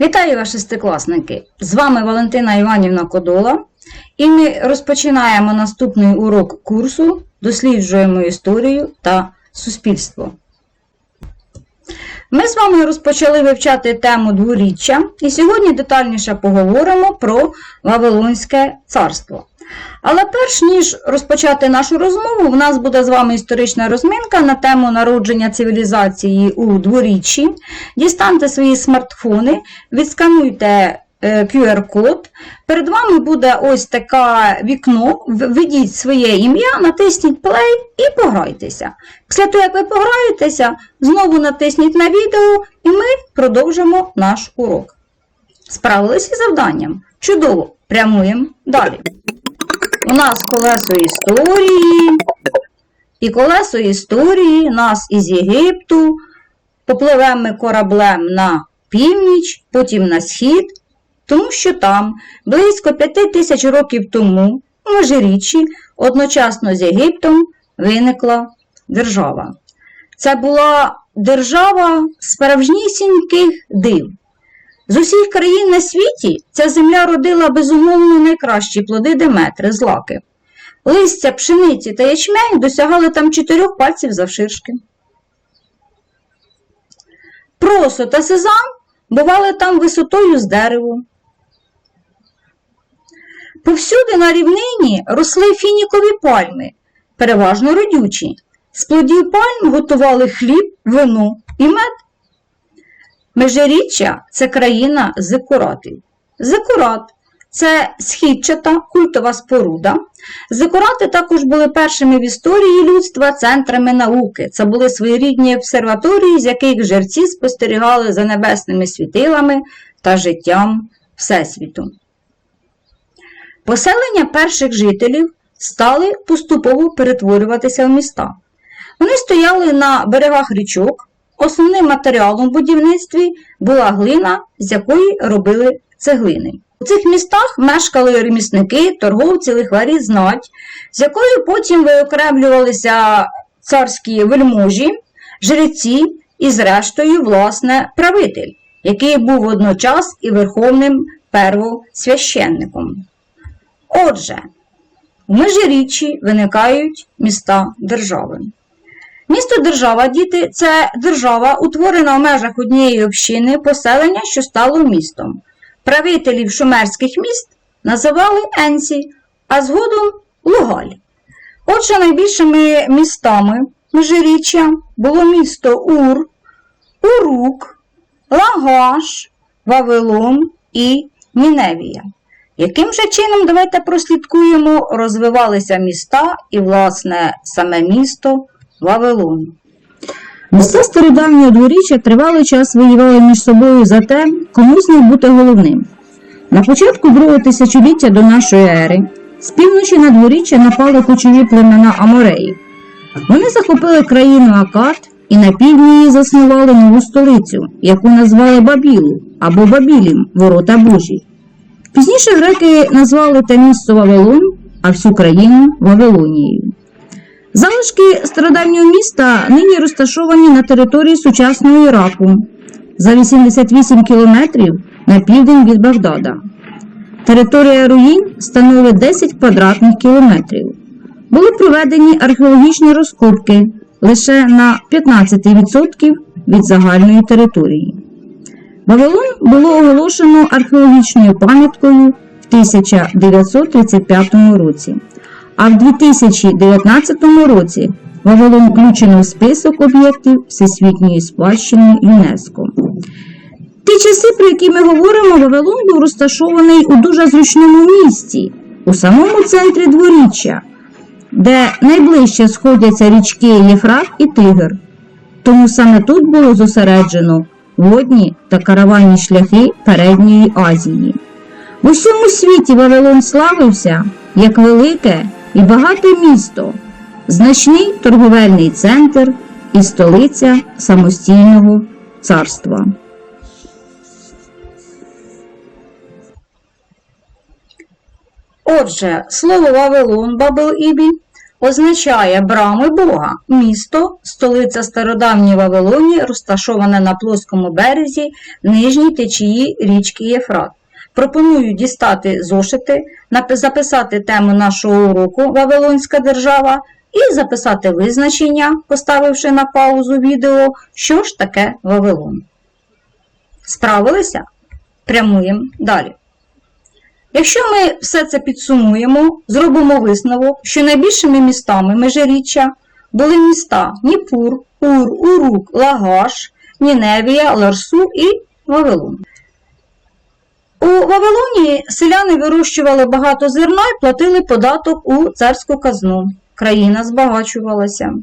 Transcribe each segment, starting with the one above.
Вітаю вас, шестикласники! З вами Валентина Іванівна Кодола, і ми розпочинаємо наступний урок курсу Досліджуємо історію та суспільство. Ми з вами розпочали вивчати тему дворіччя, і сьогодні детальніше поговоримо про Вавилонське царство. Але перш ніж розпочати нашу розмову, в нас буде з вами історична розминка на тему народження цивілізації у дворіччі. Дістаньте свої смартфони, відскануйте е, QR-код. Перед вами буде ось таке вікно. Введіть своє ім'я, натисніть play і пограйтеся. Після того, як ви пограєтеся, знову натисніть на відео і ми продовжимо наш урок. Справилися із завданням? Чудово! Прямуємо далі. Нас колесо історії. І колесо історії нас із Єгипту. Попливемо ми кораблем на північ, потім на схід, тому що там, близько п'яти тисяч років тому, у Межиріччі, одночасно з Єгиптом виникла держава. Це була держава справжнісіньких див. З усіх країн на світі ця земля родила безумовно найкращі плоди Деметри, злаки. Листя, пшениці та ячмень досягали там чотирьох пальців завширшки. Просо та сезам бували там висотою з дереву. Повсюди на рівнині росли фінікові пальми, переважно родючі. З плодів пальм готували хліб, вино і мед. Межиріччя це країна зикуратів. Зикурат це східчата культова споруда. Зикурати також були першими в історії людства центрами науки. Це були своєрідні обсерваторії, з яких жерці спостерігали за небесними світилами та життям Всесвіту. Поселення перших жителів стали поступово перетворюватися в міста. Вони стояли на берегах річок. Основним матеріалом в будівництві була глина, з якої робили цеглини. У цих містах мешкали ремісники, торговці, лихварі, знать, з якою потім виокремлювалися царські вельможі, жреці і, зрештою, власне, правитель, який був водночас і верховним первосвященником. Отже, в Межиріччі виникають міста держави. Місто держава, діти це держава, утворена в межах однієї общини поселення, що стало містом. Правителів шумерських міст називали Енсі, а згодом Лугаль. Отже, найбільшими містами Межиріччя було місто Ур, Урук, Лагаш, Вавилон і Ніневія. Яким же чином, давайте прослідкуємо, розвивалися міста і, власне, саме місто Вавилон. Міста стародавнього дворіччя тривалий час воювали між собою за те, кому з них бути головним. На початку другого тисячоліття до нашої ери з півночі на дворіччя напали кочові племена Амореїв. Вони захопили країну Акад і на півдні її заснували нову столицю, яку назвали Бабілу або Бабілім Ворота Божі. Пізніше греки назвали те місто Вавилон, а всю країну Вавилонією. Залишки стародавнього міста нині розташовані на території сучасного Іраку за 88 кілометрів на південь від Багдада. Територія руїн становить 10 квадратних кілометрів. Були проведені археологічні розкопки лише на 15% від загальної території. Вавилон було оголошено археологічною пам'яткою в 1935 році. А в 2019 році Вавилон включено в список об'єктів Всесвітньої спадщини ЮНЕСКО. Ті часи, про які ми говоримо, Вавилон був розташований у дуже зручному місці, у самому центрі дворіччя, де найближче сходяться річки Єфрат і Тигр. Тому саме тут було зосереджено водні та караванні шляхи Передньої Азії. В усьому світі Вавилон славився як велике і багате місто, значний торговельний центр і столиця самостійного царства. Отже, слово Вавилон Бабел Ібі означає брами Бога, місто, столиця стародавньої Вавилонії, розташоване на плоскому березі нижній течії річки Єфрат. Пропоную дістати зошити, записати тему нашого уроку Вавилонська держава і записати визначення, поставивши на паузу відео, що ж таке Вавилон. Справилися? Прямуємо далі. Якщо ми все це підсумуємо, зробимо висновок, що найбільшими містами межиріччя були міста Ніпур, Ур, Урук, Лагаш, Ніневія, Ларсу і Вавилон. У Вавилоні селяни вирощували багато зерна і платили податок у царську казну. Країна збагачувалася.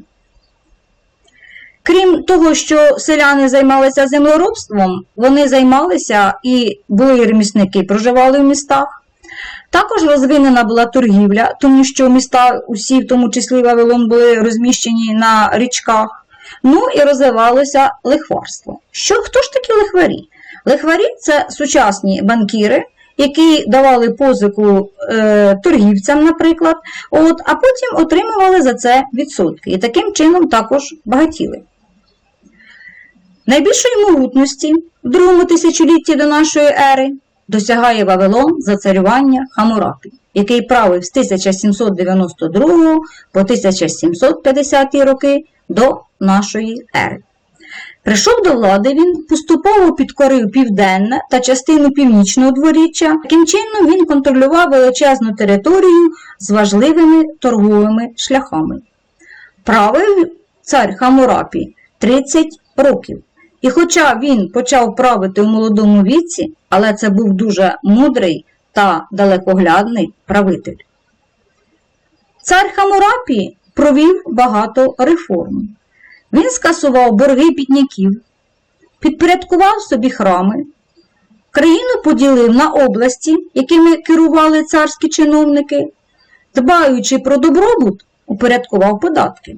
Крім того, що селяни займалися землеробством, вони займалися і були ремісники, проживали в містах. Також розвинена була торгівля, тому що міста, усі, в тому числі Вавилон, були розміщені на річках. Ну і розвивалося лихварство. Що, хто ж такі лихварі? Лихварі це сучасні банкіри, які давали позику е, торгівцям, наприклад, от, а потім отримували за це відсотки. І таким чином також багатіли. Найбільшої могутності в другому тисячолітті до нашої ери досягає Вавилон за царювання Хамурапі, який правив з 1792 по 1750 роки до нашої ери. Прийшов до влади він, поступово підкорив південне та частину північного дворіччя. Таким чином він контролював величезну територію з важливими торговими шляхами. Правив цар Хамурапі 30 років. І хоча він почав правити у молодому віці, але це був дуже мудрий та далекоглядний правитель. Цар Хамурапі провів багато реформ. Він скасував борги бідняків, підпорядкував собі храми, країну поділив на області, якими керували царські чиновники, дбаючи про добробут, упорядкував податки.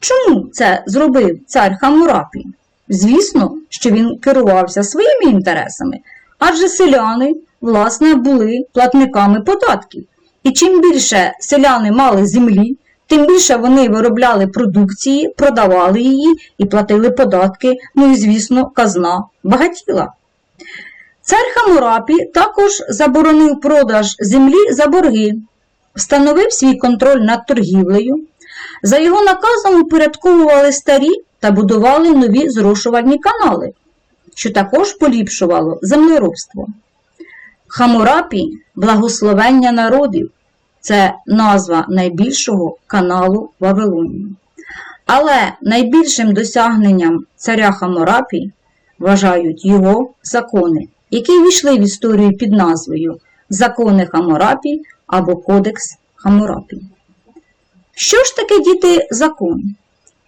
Чому це зробив цар Хамурапі? Звісно, що він керувався своїми інтересами, адже селяни, власне, були платниками податків. І чим більше селяни мали землі, тим більше вони виробляли продукції, продавали її і платили податки, ну і, звісно, казна багатіла. Цар Хамурапі також заборонив продаж землі за борги, встановив свій контроль над торгівлею. За його наказом упорядковували старі та будували нові зрошувальні канали, що також поліпшувало землеробство. Хамурапі благословення народів це назва найбільшого каналу Вавилонії. Але найбільшим досягненням царя Хамурапі вважають його закони, які війшли в історію під назвою Закони Хамурапі або Кодекс Хамурапі. Що ж таке діти закон?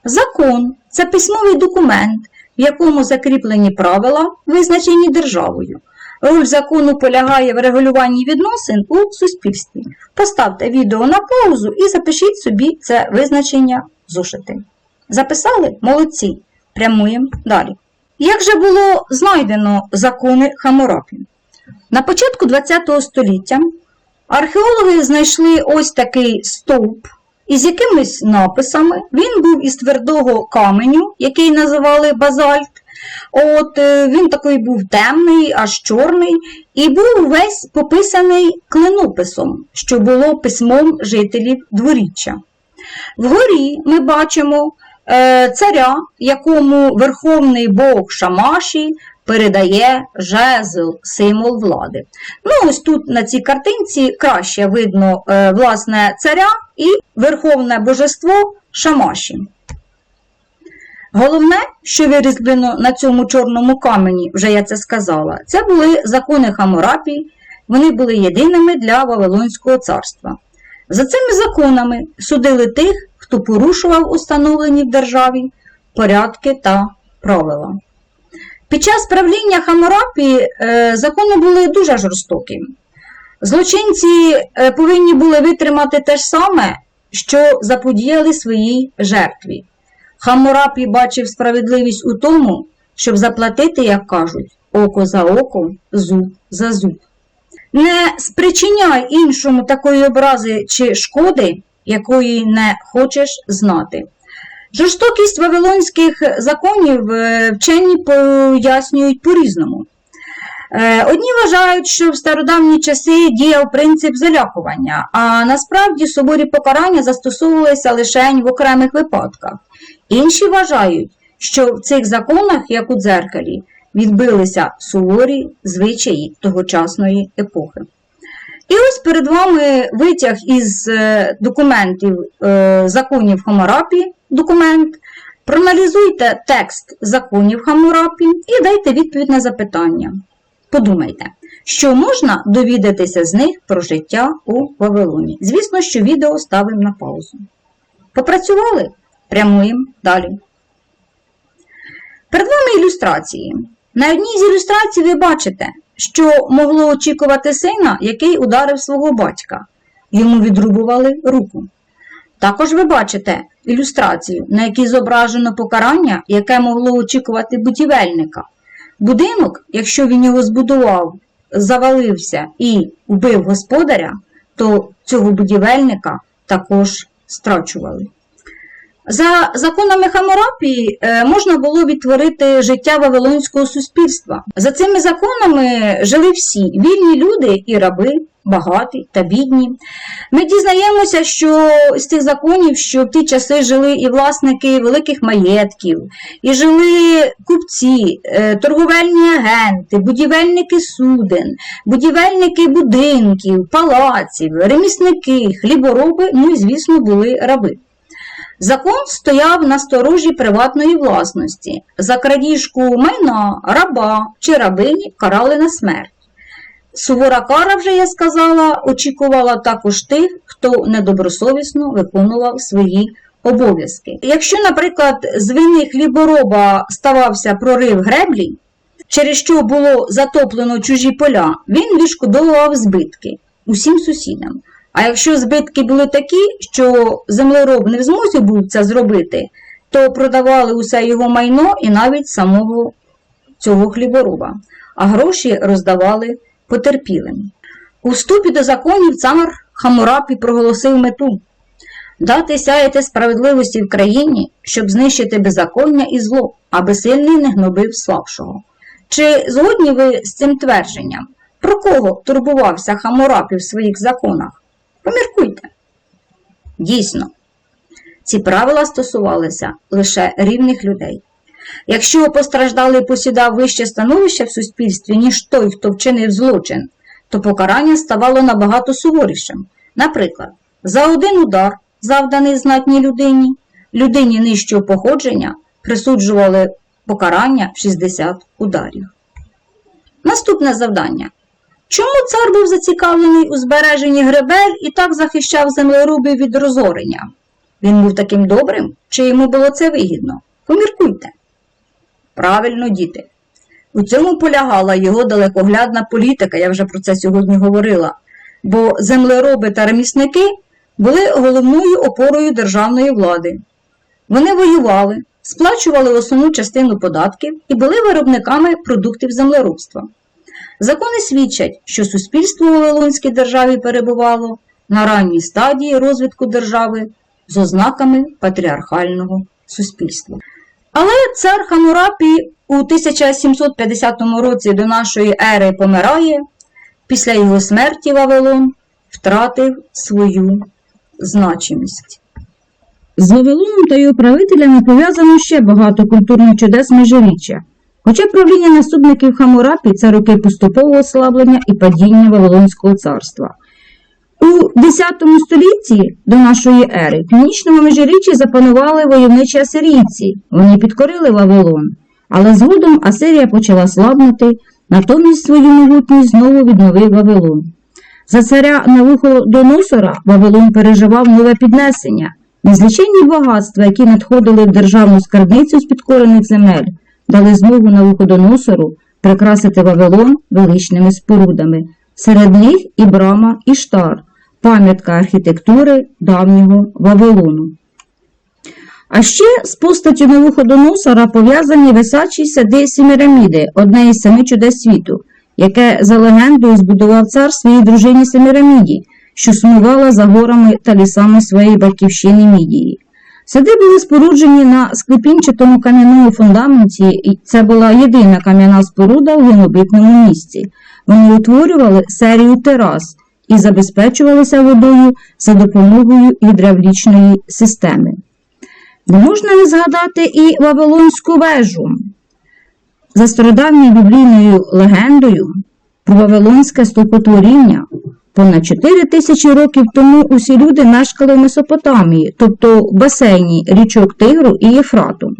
Закон це письмовий документ, в якому закріплені правила, визначені державою. Роль закону полягає в регулюванні відносин у суспільстві. Поставте відео на паузу і запишіть собі це визначення в зошити. Записали? Молодці. Прямуємо далі. Як же було знайдено закони Хамурапі? На початку ХХ століття археологи знайшли ось такий стовп із якимись написами. Він був із твердого каменю, який називали базальт. От е, Він такий був темний, аж чорний, і був весь пописаний клинописом, що було письмом жителів дворіччя. Вгорі ми бачимо е, царя, якому верховний Бог Шамаші передає жезл, символ влади. Ну, ось тут на цій картинці краще видно е, власне царя і верховне божество Шамаші. Головне, що вирізблено на цьому чорному камені, вже я це сказала, це були закони Хамурапі, вони були єдиними для Вавилонського царства. За цими законами судили тих, хто порушував установлені в державі порядки та правила. Під час правління Хамурапі е, закони були дуже жорстокі. Злочинці е, повинні були витримати те ж саме, що заподіяли своїй жертві. Хамурапі бачив справедливість у тому, щоб заплатити, як кажуть, око за око, зуб за зуб. Не спричиняй іншому такої образи чи шкоди, якої не хочеш знати. Жорстокість вавилонських законів е, вчені пояснюють по-різному. Е, Одні вважають, що в стародавні часи діяв принцип залякування, а насправді суворі покарання застосовувалися лише в окремих випадках. Інші вважають, що в цих законах, як у дзеркалі, відбилися суворі звичаї тогочасної епохи. І ось перед вами витяг із е, документів е, законів Хамурапі, документ. Проаналізуйте текст законів Хамурапі і дайте відповідь на запитання. Подумайте, що можна довідатися з них про життя у Вавилоні. Звісно, що відео ставимо на паузу. Попрацювали? Прямуємо далі. Перед вами ілюстрації. На одній з ілюстрацій ви бачите, що могло очікувати сина, який ударив свого батька. Йому відрубували руку. Також ви бачите ілюстрацію, на якій зображено покарання, яке могло очікувати будівельника. Будинок, якщо він його збудував, завалився і вбив господаря, то цього будівельника також страчували. За законами Хамурапі е, можна було відтворити життя вавилонського суспільства. За цими законами жили всі вільні люди і раби, багаті та бідні. Ми дізнаємося, що з тих законів, що в ті часи жили і власники великих маєтків, і жили купці, е, торговельні агенти, будівельники суден, будівельники будинків, палаців, ремісники, хлібороби, ну і, звісно, були раби. Закон стояв на сторожі приватної власності. За крадіжку майна, раба чи рабині карали на смерть. Сувора кара, вже я сказала, очікувала також тих, хто недобросовісно виконував свої обов'язки. Якщо, наприклад, з вини хлібороба ставався прорив греблі, через що було затоплено чужі поля, він відшкодовував збитки усім сусідам. А якщо збитки були такі, що землероб не в змозі був це зробити, то продавали усе його майно і навіть самого цього хлібороба, а гроші роздавали потерпілим. У вступі до законів цар Хамурапі проголосив мету дати сяяти справедливості в країні, щоб знищити беззаконня і зло, аби сильний не гнобив слабшого. Чи згодні ви з цим твердженням? Про кого турбувався Хамурапі в своїх законах? Поміркуйте. Дійсно, ці правила стосувалися лише рівних людей. Якщо постраждалий посідав вище становище в суспільстві, ніж той, хто вчинив злочин, то покарання ставало набагато суворішим. Наприклад, за один удар, завданий знатній людині, людині нижчого походження присуджували покарання в 60 ударів. Наступне завдання. Чому цар був зацікавлений у збереженні гребель і так захищав землерубів від розорення? Він був таким добрим, чи йому було це вигідно? Поміркуйте. Правильно, діти. У цьому полягала його далекоглядна політика, я вже про це сьогодні говорила, бо землероби та ремісники були головною опорою державної влади. Вони воювали, сплачували основну частину податків і були виробниками продуктів землеробства. Закони свідчать, що суспільство у Вавилонській державі перебувало на ранній стадії розвитку держави з ознаками патріархального суспільства. Але цар Хамурапі у 1750 році до нашої ери помирає, після його смерті Вавилон втратив свою значимість. З Вавилоном та його правителями пов'язано ще багато культурних чудес міжріччя. Хоча правління наступників Хамурапі це роки поступового ослаблення і падіння Вавилонського царства. У X столітті до нашої ери в північному межиріччі запанували войовничі асирійці. Вони підкорили Вавилон, але згодом Асирія почала слабнути, натомість свою могутність знову відновив Вавилон. За царя Навуходоносора Вавилон переживав нове піднесення. Незліченні багатства, які надходили в державну скарбницю з підкорених земель, дали змогу Навуходоносору прикрасити Вавилон величними спорудами. Серед них і брама Іштар, пам'ятка архітектури давнього Вавилону. А ще з постаттю Навуходоносора пов'язані висячі сади Семіраміди, одне із семи чудес світу, яке за легендою збудував цар своїй дружині Семіраміді, що сумувала за горами та лісами своєї батьківщини Мідії. Сади були споруджені на склепінчатому кам'яному фундаменті, і це була єдина кам'яна споруда в глинобитному місці. Вони утворювали серію терас і забезпечувалися водою за допомогою гідравлічної системи. Не можна не згадати і Вавилонську вежу. За стародавньою біблійною легендою про Вавилонське стовпотворіння понад 4 тисячі років тому усі люди мешкали в Месопотамії, тобто в басейні річок Тигру і Єфрату,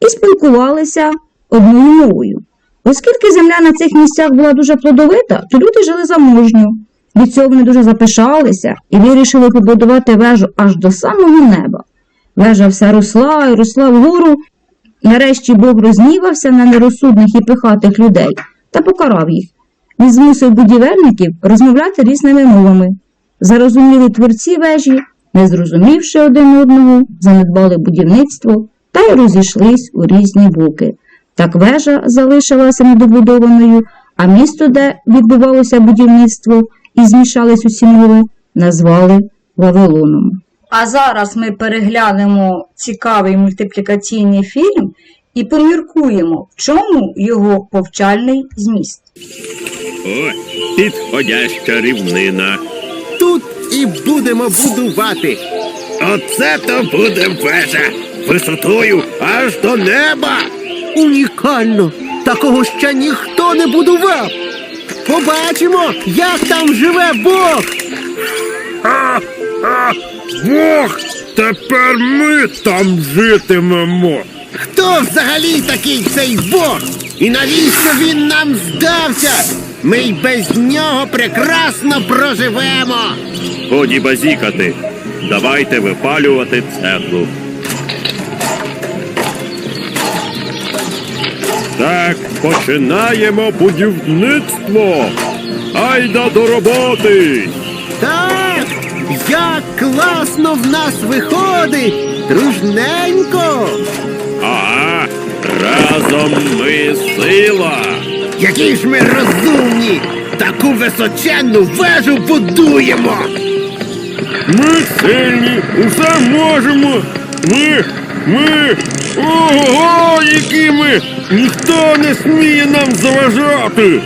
і спілкувалися одною мовою. Оскільки земля на цих місцях була дуже плодовита, то люди жили заможньо. Від цього вони дуже запишалися і вирішили побудувати вежу аж до самого неба. Вежа все росла і росла вгору. Нарешті Бог рознівався на нерозсудних і пихатих людей та покарав їх. Він змусив будівельників розмовляти різними мовами. Зарозуміли творці вежі, не зрозумівши один одного, занедбали будівництво та й розійшлись у різні боки. Так вежа залишилася недобудованою, а місто, де відбувалося будівництво і змішались усі мови, назвали Вавилоном. А зараз ми переглянемо цікавий мультиплікаційний фільм і поміркуємо, в чому його повчальний зміст. О, підходяща рівнина. Тут і будемо будувати. Оце то буде вежа висотою аж до неба. Унікально! Такого ще ніхто не будував. Побачимо, як там живе Бог. А, а, Бог! Тепер ми там житимемо. Хто взагалі такий цей Бог? І навіщо він нам здався? Ми й без нього прекрасно проживемо. Годі базікати. Давайте випалювати цеглу. Так, починаємо будівництво. Айда до роботи. Так, як класно в нас виходить! Дружненько! Сила. Які ж ми розумні! Таку височенну вежу будуємо! Ми сильні, усе можемо. Ми, ми, ого, які ми! Ніхто не сміє нам заважати.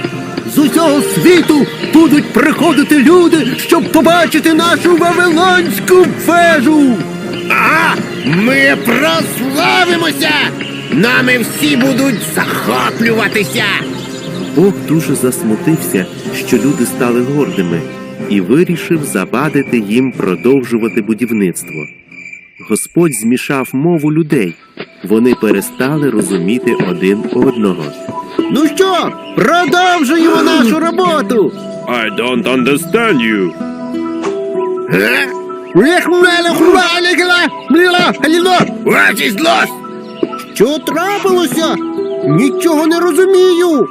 З усього світу будуть приходити люди, щоб побачити нашу вавилонську вежу. Ага, ми прославимося! Нами всі будуть захоплюватися. Бог дуже засмутився, що люди стали гордими, і вирішив завадити їм продовжувати будівництво. Господь змішав мову людей, вони перестали розуміти один одного. Ну що, продовжуємо нашу роботу. I don't understand you. What is lost? Що трапилося? Нічого не розумію.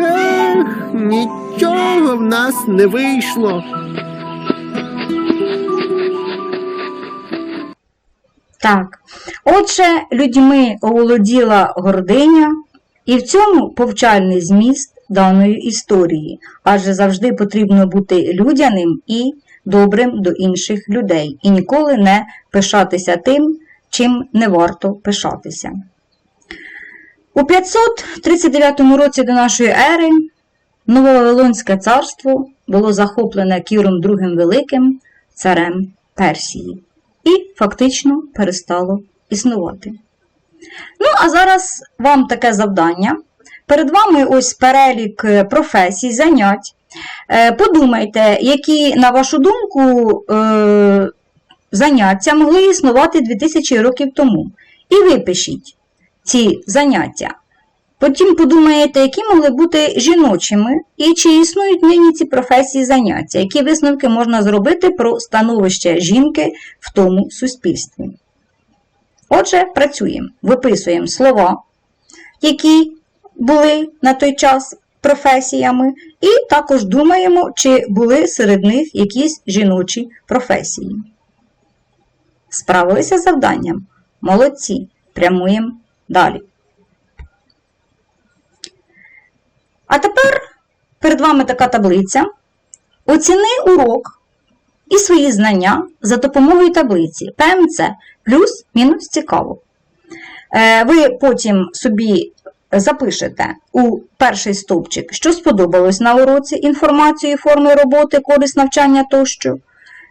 Ех, нічого в нас не вийшло. Так, отже, людьми оволоділа гординя, і в цьому повчальний зміст даної історії, адже завжди потрібно бути людяним і добрим до інших людей, і ніколи не пишатися тим, чим не варто пишатися. У 539 році до нашої ери Нововавилонське царство було захоплене Кіром II Великим, царем Персії і фактично перестало існувати. Ну, а зараз вам таке завдання. Перед вами ось перелік е, професій, занять. Е, Подумайте, які, на вашу думку, е, заняття могли існувати 2000 років тому. І випишіть ці заняття. Потім подумаєте, які могли бути жіночими, і чи існують нині ці професії заняття, які висновки можна зробити про становище жінки в тому суспільстві. Отже, працюємо, виписуємо слова, які були на той час професіями, і також думаємо, чи були серед них якісь жіночі професії. Справилися завданням. Молодці. Прямуємо далі. А тепер перед вами така таблиця. Оціни урок і свої знання за допомогою таблиці ПМЦ плюс-мінус цікаво. Е, Ви потім собі запишете у перший стовпчик, що сподобалось на уроці, інформацію, форми роботи, користь навчання тощо.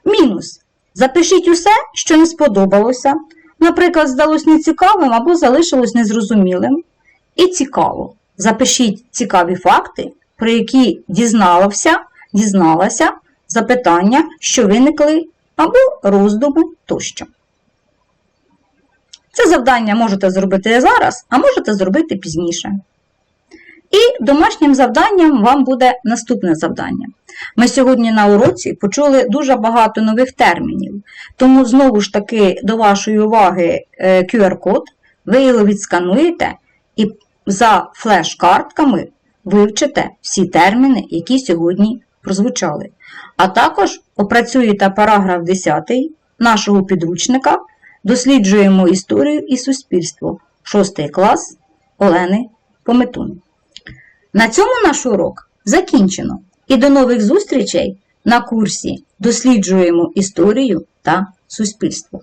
Мінус. Запишіть усе, що не сподобалося, наприклад, здалось нецікавим або залишилось незрозумілим. І цікаво. Запишіть цікаві факти, про які дізналася, дізналася запитання, що виникли, або роздуми тощо. Це завдання можете зробити зараз, а можете зробити пізніше. І домашнім завданням вам буде наступне завдання. Ми сьогодні на уроці почули дуже багато нових термінів, тому знову ж таки до вашої уваги е, QR-код, ви його відскануєте і за флеш-картками вивчите всі терміни, які сьогодні прозвучали. А також опрацюєте параграф 10 нашого підручника Досліджуємо історію і суспільство. 6 клас Олени Пометун. На цьому наш урок закінчено. І до нових зустрічей на курсі Досліджуємо історію та суспільство.